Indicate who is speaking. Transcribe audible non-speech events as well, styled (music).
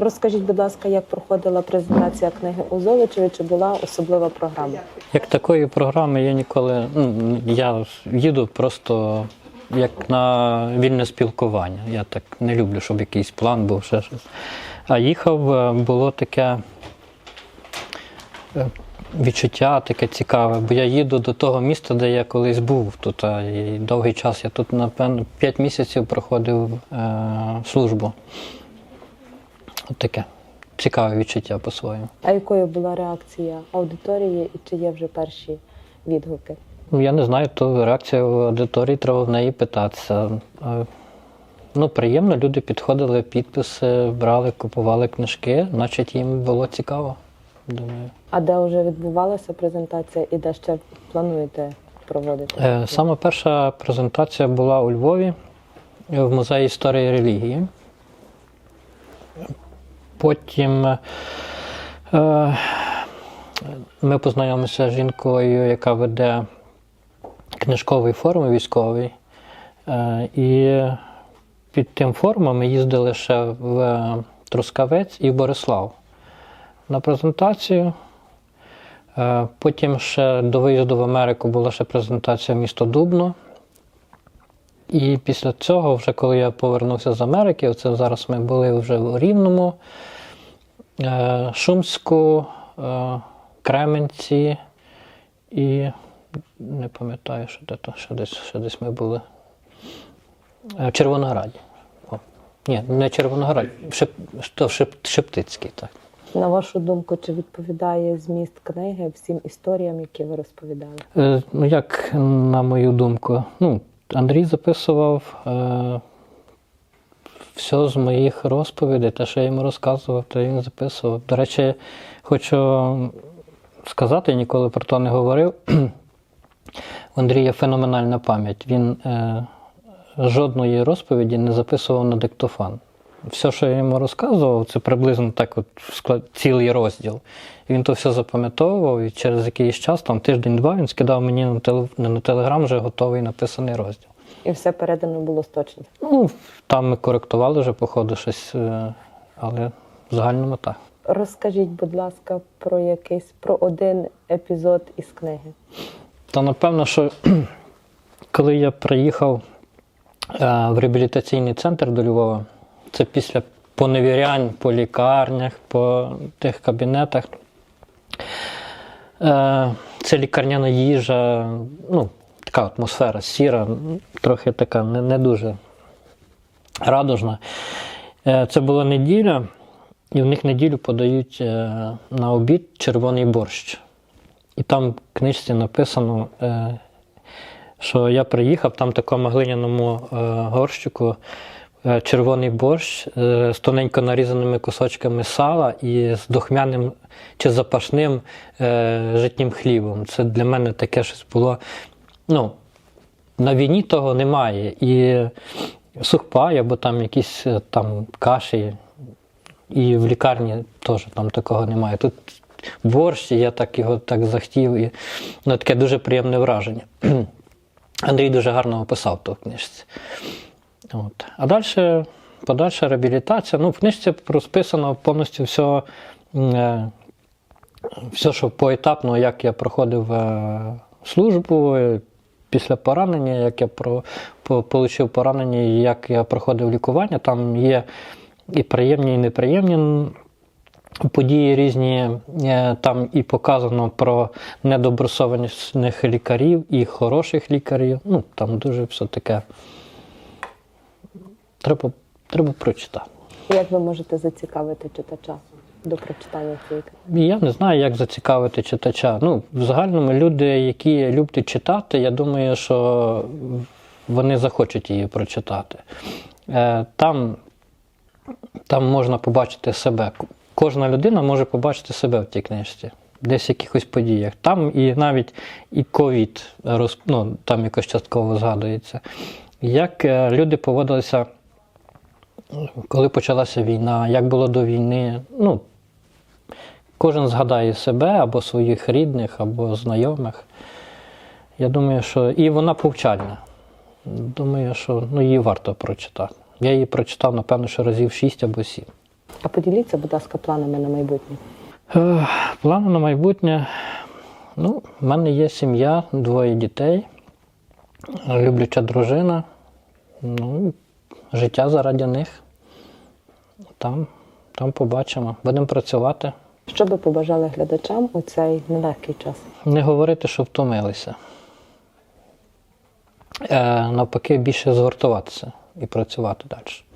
Speaker 1: Розкажіть, будь ласка, як проходила презентація книги у Золочеві? Чи була особлива програма?
Speaker 2: Як такої програми я ніколи. Ну, я їду просто як на вільне спілкування. Я так не люблю, щоб якийсь план був, ще щось. А їхав, е, було таке е, відчуття таке цікаве, бо я їду до того міста, де я колись був тут. І довгий час я тут, напевно, 5 місяців проходив е, службу. От таке цікаве відчуття по-своєму.
Speaker 1: А якою була реакція аудиторії і чи є вже перші відгуки?
Speaker 2: Ну, Я не знаю, то реакція в аудиторії, треба в неї питатися. Ну, приємно, люди підходили, підписи, брали, купували книжки, значить їм було цікаво. Думаю.
Speaker 1: А де вже відбувалася презентація і де ще плануєте проводити?
Speaker 2: Е, Саме перша презентація була у Львові в музеї історії релігії. Потім е, ми познайомилися з жінкою, яка веде книжковий форум військовий. Е, і під тим форумом ми їздили ще в Трускавець і в Борислав на презентацію. Е, Потім ще до виїзду в Америку була ще презентація місто Дубно. І після цього, вже коли я повернувся з Америки, оце зараз ми були вже в Рівному, е, Шумську, е, Кременці і не пам'ятаю, що де то, ще десь, ще десь ми були. Е, В Червонограді. О, ні, не Червонограді, Шеп, то Шеп, Шептицький, так.
Speaker 1: На вашу думку, чи відповідає зміст книги всім історіям, які ви розповідали?
Speaker 2: Е, Ну, як на мою думку, ну, Андрій записував е, все з моїх розповідей, те, що я йому розказував, то він записував. До речі, хочу сказати, ніколи про то не говорив. (clears throat) У Андрія феноменальна пам'ять. Він е, жодної розповіді не записував на диктофон. Все, що я йому розказував, це приблизно так, от склад, цілий розділ. І він то все запам'ятовував, і через якийсь час, там тиждень-два, він скидав мені на, теле, на телеграм вже готовий написаний розділ.
Speaker 1: І все передано було з.
Speaker 2: Ну, там ми коректували вже по ходу щось, е, але в загальному так.
Speaker 1: Розкажіть, будь ласка, про якийсь про один епізод із книги.
Speaker 2: Та напевно, що (clears throat) коли я приїхав е, в реабілітаційний центр до Львова, це після поневірянь по лікарнях, по тих кабінетах. Е, Це лікарняна їжа, ну, така атмосфера сіра, трохи така не, не дуже радужна. Е, Це була неділя, і в них неділю подають е, на обід червоний борщ. І там в книжці написано, що я приїхав, там в такому глиняному горщику червоний борщ е, з тоненько нарізаними кусочками сала і з духмяним чи запашним е, житнім хлібом. Це для мене таке щось було. Ну, на війні того немає. І сухпай або там якісь е, там каші. І в лікарні теж там такого немає. Тут борщ, і я так його так захотів. І, ну, таке дуже приємне враження. (clears throat) Андрій дуже гарно описав в книжці. От. А далі подальша реабілітація. Ну, в книжці розписано повністю все, е, все, що поетапно, як я проходив е, службу. е, Після поранення, як я получив поранення, як я проходив лікування, там є і приємні, і неприємні події різні. Там і показано про недобросованих лікарів і хороших лікарів. Ну, там дуже все таке. Треба, треба прочитати.
Speaker 1: Як ви можете зацікавити читача до прочитання цієї книги?
Speaker 2: Я не знаю, як зацікавити читача. Ну, в загальному люди, які люблять читати, я думаю, що вони захочуть її прочитати. Е, Там, там можна побачити себе. Кожна людина може побачити себе в тій книжці, десь в якихось подіях. Там і навіть і ковід ну, там якось частково згадується. Як е, люди поводилися, коли почалася війна, як було до війни. Ну, Кожен згадає себе або своїх рідних, або знайомих. Я думаю, що і вона повчальна. Думаю, що ну, її варто прочитати. Я її прочитав, напевно, що разів 6 або 7.
Speaker 1: А поділіться, будь ласка, планами на майбутнє.
Speaker 2: Е, Плани на майбутнє. Ну, в мене є сім'я, двоє дітей, любляча дружина. Ну, життя заради них. Там, там побачимо. Будемо працювати.
Speaker 1: Що би побажали глядачам у цей нелегкий час?
Speaker 2: Не говорити, що втомилися. Е, навпаки, більше згуртуватися і працювати далі.